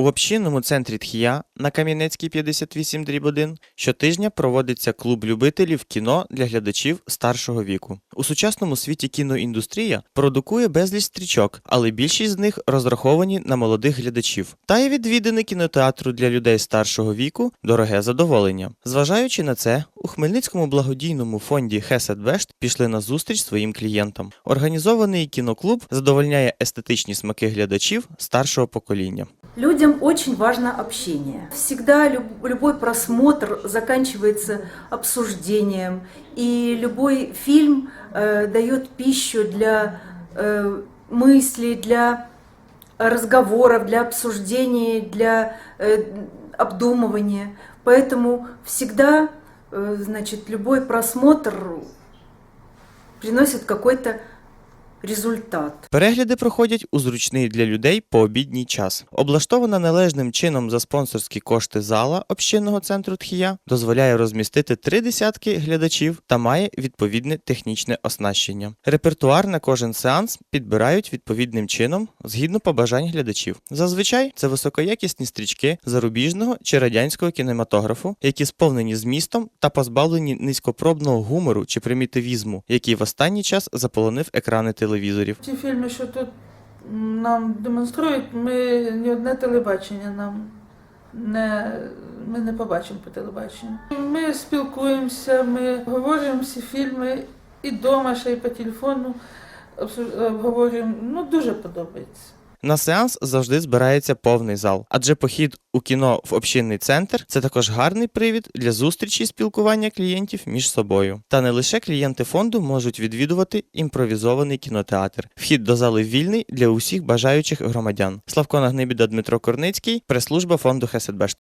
У общинному центрі Тхія на Кам'янецькій 58 дріб 1 щотижня проводиться клуб любителів кіно для глядачів старшого віку. У сучасному світі кіноіндустрія продукує безліч стрічок, але більшість з них розраховані на молодих глядачів. Та й відвідини кінотеатру для людей старшого віку дороге задоволення. Зважаючи на це, у Хмельницькому благодійному фонді Хеседбешт пішли на зустріч своїм клієнтам. Організований кіноклуб задовольняє естетичні смаки глядачів старшого покоління. Людям очень важно общение. Всегда люб- любой просмотр заканчивается обсуждением, и любой фильм э, дает пищу для э, мыслей, для разговоров, для обсуждений, для э, обдумывания. Поэтому всегда, э, значит, любой просмотр приносит какой-то результат. Перегляди проходять у зручний для людей пообідній час. Облаштована належним чином за спонсорські кошти зала общинного центру Тхія дозволяє розмістити три десятки глядачів та має відповідне технічне оснащення. Репертуар на кожен сеанс підбирають відповідним чином згідно побажань глядачів. Зазвичай це високоякісні стрічки зарубіжного чи радянського кінематографу, які сповнені змістом та позбавлені низькопробного гумору чи примітивізму, який в останній час заполонив екрани телевізорів. Ті фільми, що тут нам демонструють, ми ні одне телебачення нам не, ми не побачимо по телебаченню. Ми спілкуємося, ми говоримо всі фільми і вдома, ще й по телефону обговорюємо. Ну, дуже подобається. На сеанс завжди збирається повний зал, адже похід у кіно в общинний центр це також гарний привід для зустрічі і спілкування клієнтів між собою. Та не лише клієнти фонду можуть відвідувати імпровізований кінотеатр. Вхід до зали вільний для усіх бажаючих громадян. Славко Нагнибіда, Дмитро Корницький, прес-служба фонду Хеседбешт.